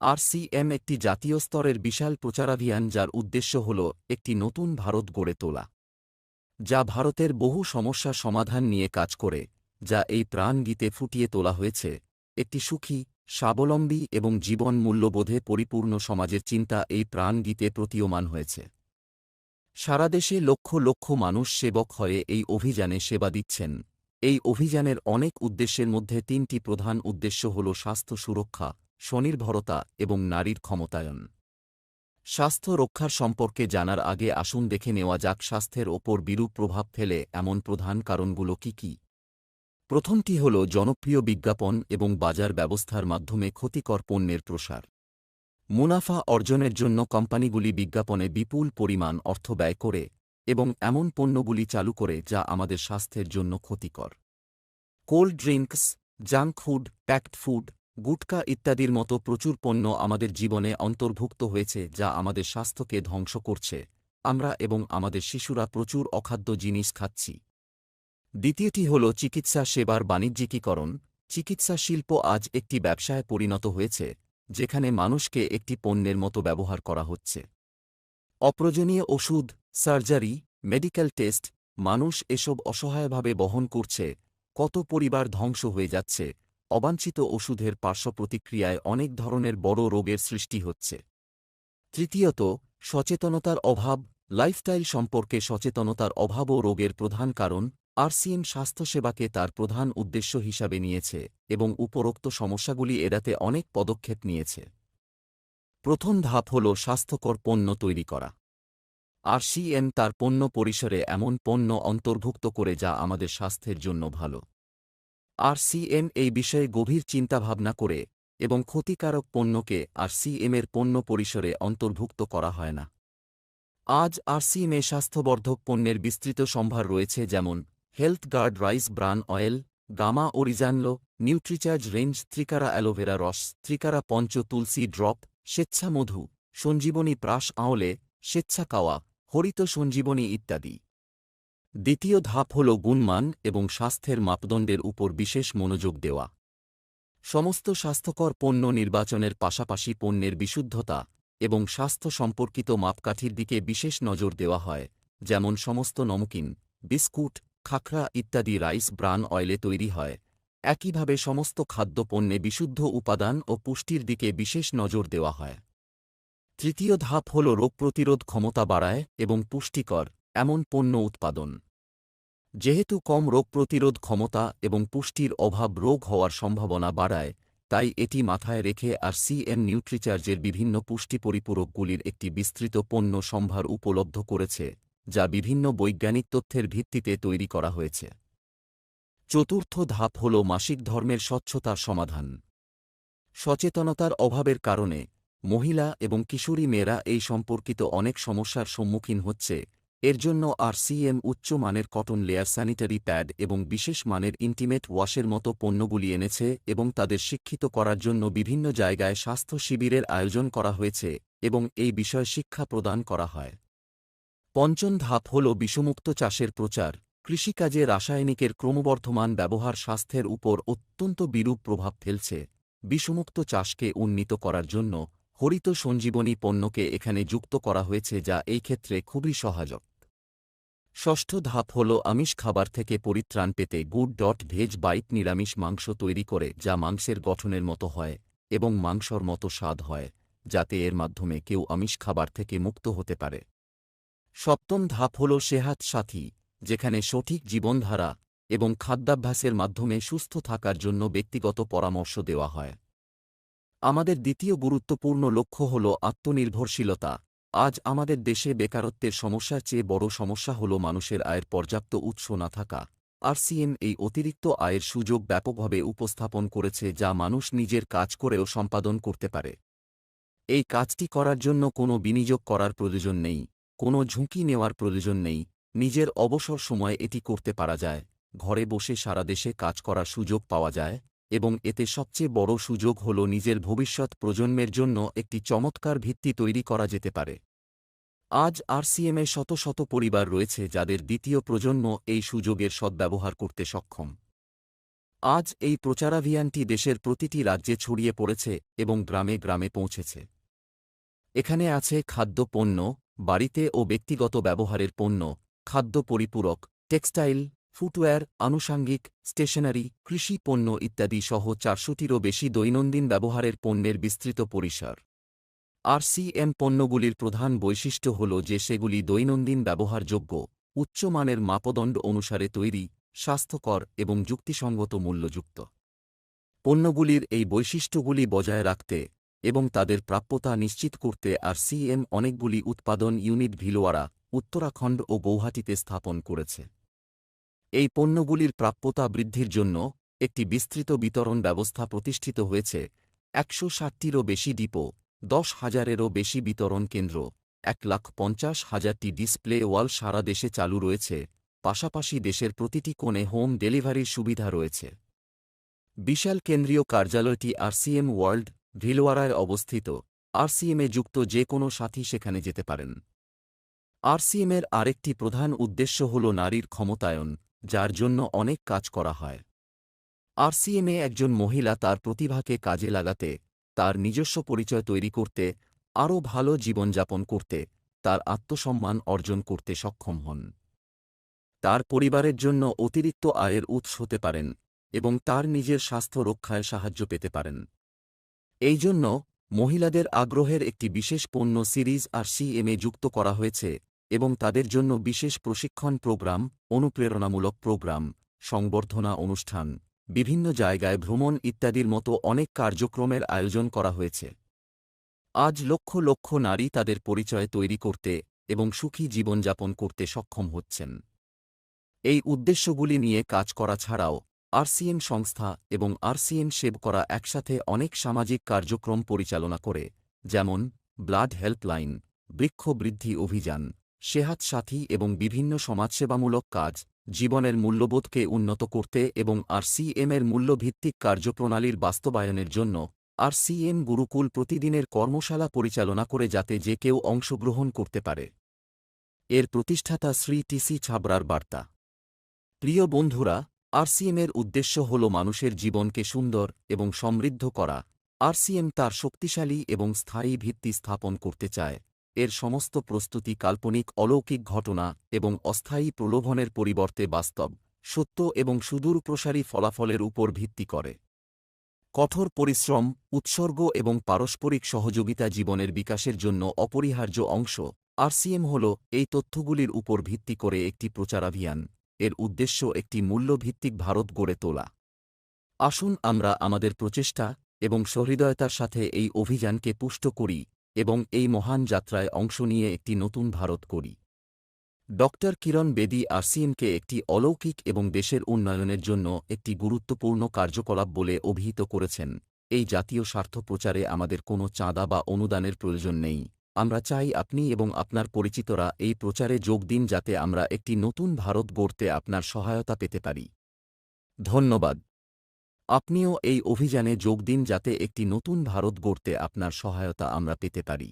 RCM একটি জাতীয় স্তরের বিশাল প্রচারাভিযান যার উদ্দেশ্য হল একটি নতুন ভারত গড়ে তোলা, যা ভারতের বহু সমস্যা সমাধান নিয়ে কাজ করে, যা এই প্রাণ গীতে ফুটিয়ে তোলা হয়েছে, একটি সুখী, স্বাবলম্বী এবং জীবন মূল্যবোধে পরিপূর্ণ সমাজের চিন্তা এই প্রাণ গীতে প্রতীয়মান হয়েছে। সারা দেশে লক্ষ লক্ষ মানুষ সেবক হয়ে এই অভিযানে সেবা দিচ্ছেন। এই অভিযানের অনেক উদ্দেশ্যের মধ্যে তিনটি প্রধান উদ্দেশ্য হল স্বাস্থ্য সুরক্ষা স্বনির্ভরতা এবং নারীর ক্ষমতায়ন। স্বাস্থ্য রক্ষার সম্পর্কে জানার আগে আসুন দেখে নেওয়া যাক স্বাস্থ্যের ওপর বিরূপ প্রভাব ফেলে এমন প্রধান কারণগুলো কি কি। প্রথমটি হল জনপ্রিয় বিজ্ঞাপন এবং বাজার ব্যবস্থার মাধ্যমে ক্ষতিকর পণ্যের প্রসার। মুনাফা অর্জনের জন্য কোম্পানিগুলি বিজ্ঞাপনে বিপুল পরিমাণ অর্থ ব্যয় করে এবং এমন পণ্যগুলি চালু করে যা আমাদের স্বাস্থ্যের জন্য ক্ষতিকর। Cold drinks, junk food, packed food gutka ইত্যাদির মতো প্রচুর পণ্য আমাদের জীবনে অন্তর্ভুক্ত হয়েছে যা আমাদের স্বাস্থ্যকে ধ্বংস করছে। আমরা এবং আমাদের শিশুরা প্রচুর অখাদ্য জিনিস খাচ্ছি। দ্বিতীয়টি হল চিকিৎসা সেবার বাণিজ্যিকীকরণ। চিকিৎসা শিল্প আজ একটি ব্যবসায় পরিণত হয়েছে, যেখানে মানুষকে একটি পণ্যের মতো ব্যবহার করা হচ্ছে। অপ্রয়োজনীয় ওষুধ, সার্জারি, মেডিকেল টেস্ট, মানুষ এসব অসহায়ভাবে বহন করছে, কত পরিবার ধ্বংস হয়ে যাচ্ছে অবাঞ্ছিত ওষুধের পার্শ্ব প্রতিক্রিয়ায় অনেক ধরনের বড় রোগের সৃষ্টি হচ্ছে। তৃতীয়ত, সচেতনতার অভাব, লাইফস্টাইল সম্পর্কে সচেতনতার অভাবও রোগের প্রধান কারণ, আরসিএম স্বাস্থ্যসেবাকে তার প্রধান উদ্দেশ্য হিসাবে নিয়েছে এবং উপরোক্ত সমস্যাগুলি এড়াতে অনেক পদক্ষেপ নিয়েছে। প্রথম ধাপ হল স্বাস্থ্যকর পণ্য তৈরি করা। আরসিএম তার পণ্য পরিসরে এমন পণ্য অন্তর্ভুক্ত করে যা আমাদের স্বাস্থ্যের জন্য ভালো। আরসিএম এই বিষয়ে গভীর চিন্তাভাবনা করে এবং ক্ষতিকারক পণ্যকে আরসিএমের পণ্য পরিসরে অন্তর্ভুক্ত করা হয় না। আজ আরসিএমে স্বাস্থ্যবর্ধক পণ্যের বিস্তৃত সম্ভার রয়েছে যেমন health guard rice bran oil, gamma oryzanol, Nutricharge range ত্রিকারা aloe vera রস, ত্রিকারা পঞ্চ তুলসী ড্রপ স্বেচ্ছা মধু সঞ্জীবনী প্রাস আওলে স্বেচ্ছা কাওয়া হরিত সঞ্জীবনী ইত্যাদি। দ্বিতীয় ধাপ হল গুণমান এবং স্বাস্থ্যের মাপদণ্ডের উপর বিশেষ মনোযোগ দেওয়া। সমস্ত স্বাস্থ্যকর পণ্য নির্বাচনের পাশাপাশি পণ্যের বিশুদ্ধতা এবং স্বাস্থ্য সম্পর্কিত মাপকাঠির দিকে বিশেষ নজর দেওয়া হয়, যেমন সমস্ত নমকিন, বিস্কুট, খাখরা ইত্যাদি রাইস ব্রান অয়েলে তৈরি হয়। একইভাবে সমস্ত খাদ্যপণ্যে বিশুদ্ধ উপাদান ও পুষ্টির দিকে বিশেষ নজর দেওয়া হয়। তৃতীয় ধাপ হল রোগ প্রতিরোধ ক্ষমতা বাড়ায় এবং পুষ্টিকর এমন পণ্য উৎপাদন। যেহেতু কম রোগ প্রতিরোধ ক্ষমতা এবং পুষ্টির অভাব রোগ হওয়ার সম্ভাবনা বাড়ায়, তাই এটি মাথায় রেখে আর সিএম নিউট্রিচার্জের বিভিন্ন পুষ্টি পরিপূরকগুলির একটি বিস্তৃত পণ্য সম্ভার উপলব্ধ করেছে, যা বিভিন্ন বৈজ্ঞানিক তথ্যের ভিত্তিতে তৈরি করা হয়েছে। চতুর্থ ধাপ হল মাসিক ধর্মের স্বচ্ছতার সমাধান। সচেতনতার অভাবের কারণে মহিলা এবং কিশোরী মেয়েরা এই সম্পর্কিত অনেক সমস্যার সম্মুখীন হচ্ছে এর জন্য আর সিএম উচ্চমানের কটন লেয়ার স্যানিটারি প্যাড এবং বিশেষ মানের ইন্টিমেট ওয়াশের মতো পণ্যগুলি এনেছে এবং তাদের শিক্ষিত করার জন্য বিভিন্ন জায়গায় স্বাস্থ্য শিবিরের আয়োজন করা হয়েছে এবং এই বিষয়ে শিক্ষা প্রদান করা হয়। পঞ্চম ধাপ হল বিষমুক্ত চাষের প্রচার। কৃষিকাজে রাসায়নিকের ক্রমবর্ধমান ব্যবহার স্বাস্থ্যের উপর অত্যন্ত বিরূপ প্রভাব ফেলছে। বিষমুক্ত চাষকে উন্নীত করার জন্য হরিত সঞ্জীবনী পণ্যকে এখানে যুক্ত করা হয়েছে যা এই ক্ষেত্রে খুবই সহায়ক। ষষ্ঠ ধাপ হল আমিষ খাবার থেকে পরিত্রাণ পেতে গুড ডট ভেজ বাইট নিরামিষ মাংস তৈরি করে, যা মাংসের গঠনের মতো হয় এবং মাংসর মতো স্বাদ হয়, যাতে এর মাধ্যমে কেউ আমিষ খাবার থেকে মুক্ত হতে পারে। সপ্তম ধাপ হল সেহাত সাথী, যেখানে সঠিক জীবনধারা এবং খাদ্যাভ্যাসের মাধ্যমে সুস্থ থাকার জন্য ব্যক্তিগত পরামর্শ দেওয়া হয়। আমাদের দ্বিতীয় গুরুত্বপূর্ণ লক্ষ্য হল আত্মনির্ভরশীলতা। আজ আমাদের দেশে বেকারত্বের সমস্যার চেয়ে বড় সমস্যা হল মানুষের আয়ের পর্যাপ্ত উৎস না থাকা। আরসিএম এই অতিরিক্ত আয়ের সুযোগ ব্যাপকভাবে উপস্থাপন করেছে যা মানুষ নিজের কাজ করেও সম্পাদন করতে পারে। এই কাজটি করার জন্য কোনো বিনিয়োগ করার প্রয়োজন নেই, কোনো ঝুঁকি নেওয়ার প্রয়োজন নেই, নিজের অবসর সময়ে এটি করতে পারা যায়, ঘরে বসে সারা দেশে কাজ করার সুযোগ পাওয়া যায়। এবং এতে সবচেয়ে বড় সুযোগ হল নিজের ভবিষ্যৎ প্রজন্মের জন্য একটি চমৎকার ভিত্তি তৈরি করা যেতে পারে। আজ আরসিএমে শত শত পরিবার রয়েছে যাদের দ্বিতীয় প্রজন্ম এই সুযোগের সদ্ব্যবহার করতে সক্ষম। আজ এই প্রচারাভিযানটি দেশের প্রতিটি রাজ্যে ছড়িয়ে পড়েছে এবং গ্রামে গ্রামে পৌঁছেছে। এখানে আছে খাদ্য পণ্য, বাড়িতে ও ব্যক্তিগত ব্যবহারের পণ্য, খাদ্য পরিপূরক, টেক্সটাইল ফুটওয়্যার, আনুষাঙ্গিক, স্টেশনারি, কৃষি পণ্য ইত্যাদি সহ চারশোটিরও বেশি দৈনন্দিন ব্যবহারের পণ্যের বিস্তৃত পরিসর। আরসিএম পণ্যগুলির প্রধান বৈশিষ্ট্য হল যে সেগুলি দৈনন্দিন ব্যবহারযোগ্য, উচ্চমানের মাপদণ্ড অনুসারে তৈরি, স্বাস্থ্যকর এবং যুক্তিসঙ্গত মূল্যযুক্ত। পণ্যগুলির এই বৈশিষ্ট্যগুলি বজায় রাখতে এবং তাদের প্রাপ্যতা নিশ্চিত করতে আর সিএম অনেকগুলি উৎপাদন ইউনিট ভিলোয়ারা উত্তরাখণ্ড ও গৌহাটিতে স্থাপন করেছে। এই পণ্যগুলির প্রাপ্যতা বৃদ্ধির জন্য একটি বিস্তৃত বিতরণ ব্যবস্থা প্রতিষ্ঠিত হয়েছে। একশো ষাটটিরও বেশি ডিপো, দশ হাজারেরও বেশি বিতরণ কেন্দ্র, এক লাখ পঞ্চাশ হাজারটি ডিসপ্লে ওয়াল সারা দেশে চালু রয়েছে। পাশাপাশি দেশের প্রতিটি কোণে হোম ডেলিভারির সুবিধা রয়েছে। বিশাল কেন্দ্রীয় কার্যালয়টি আরসিএম ওয়ার্ল্ড, ভিলওয়ারায় অবস্থিত। আরসিএমে যুক্ত যে কোনো সাথী সেখানে যেতে পারেন। আরসিএমের আরেকটি প্রধান উদ্দেশ্য হল নারীর ক্ষমতায়ন। যার জন্য অনেক কাজ করা হয়। আরসিএমে একজন মহিলা তার প্রতিভাকে কাজে লাগাতে, তার নিজস্ব পরিচয় তৈরি করতে, আরও ভালো জীবনযাপন করতে, তার আত্মসম্মান অর্জন করতে সক্ষম হন। তার পরিবারের জন্য অতিরিক্ত আয়ের উৎস হতে পারেন এবং তার নিজের স্বাস্থ্য রক্ষায় সাহায্য পেতে পারেন। এই জন্য মহিলাদের আগ্রহের একটি বিশেষ পণ্য সিরিজ আর সিএমএ যুক্ত করা হয়েছে। এবং তাদের জন্য বিশেষ প্রশিক্ষণ প্রোগ্রাম, অনুপ্রেরণামূলক প্রোগ্রাম, সংবর্ধনা অনুষ্ঠান, বিভিন্ন জায়গায় ভ্রমণ ইত্যাদির মতো অনেক কার্যক্রমের আয়োজন করা হয়েছে। আজ লক্ষ লক্ষ নারী তাদের পরিচয় তৈরি করতে এবং সুখী জীবনযাপন করতে সক্ষম হচ্ছেন। এই উদ্দেশ্যগুলি নিয়ে কাজ করা ছাড়াও আরসিএম সংস্থা এবং আরসিএম সেব করা একসাথে অনেক সামাজিক কার্যক্রম পরিচালনা করে, যেমন ব্লাড হেল্পলাইন বৃক্ষ বৃদ্ধি অভিযান সেহাত সাথী এবং বিভিন্ন সমাজসেবামূলক কাজ, জীবনের মূল্যবোধকে উন্নত করতে এবং আরসিএমের মূল্যভিত্তিক কার্যপ্রণালীর বাস্তবায়নের জন্য আরসিএম গুরুকুল প্রতিদিনের কর্মশালা পরিচালনা করে যাতে যে কেউ অংশগ্রহণ করতে পারে। এর প্রতিষ্ঠাতা শ্রী টিসি ছাবরার বার্তা। প্রিয় বন্ধুরা আরসিএমের উদ্দেশ্য হল মানুষের জীবনকে সুন্দর এবং সমৃদ্ধ করা। আরসিএম তার শক্তিশালী এবং স্থায়ী ভিত্তি স্থাপন করতে চায়। এর সমস্ত প্রস্তুতি কাল্পনিক অলৌকিক ঘটনা এবং অস্থায়ী প্রলোভনের পরিবর্তে বাস্তব, সত্য এবং সুদূরপ্রসারী ফলাফলের উপর ভিত্তি করে। কঠোর পরিশ্রম, উৎসর্গ এবং পারস্পরিক সহযোগিতা জীবনের বিকাশের জন্য অপরিহার্য অংশ, আরসিএম হল এই তথ্যগুলির উপর ভিত্তি করে একটি প্রচারাভিযান। এর উদ্দেশ্য একটি মূল্যভিত্তিক ভারত গড়ে তোলা। আসুন আমরা আমাদের প্রচেষ্টা এবং সহৃদয়তার সাথে এই অভিযানকে পুষ্ট করি। এবং এই মহান যাত্রায় অংশ নিয়ে একটি নতুন ভারত করি। ড. কিরণ বেদী আরসিএমকে একটি অলৌকিক এবং দেশের উন্নয়নের জন্য একটি গুরুত্বপূর্ণ কার্যকলাপ বলে অভিহিত করেছেন। এই জাতীয় স্বার্থ প্রচারে আমাদের কোনো চাঁদা বা অনুদানের প্রয়োজন নেই। আমরা চাই আপনি এবং আপনার পরিচিতরা এই প্রচারে যোগ দিন যাতে আমরা একটি নতুন ভারত গড়তে আপনার সহায়তা পেতে পারি। ধন্যবাদ। আপনিও এই অভিযানে যোগ দিন যাতে একটি নতুন ভারত গড়তে আপনার সহায়তা আমরা পেতে পারি।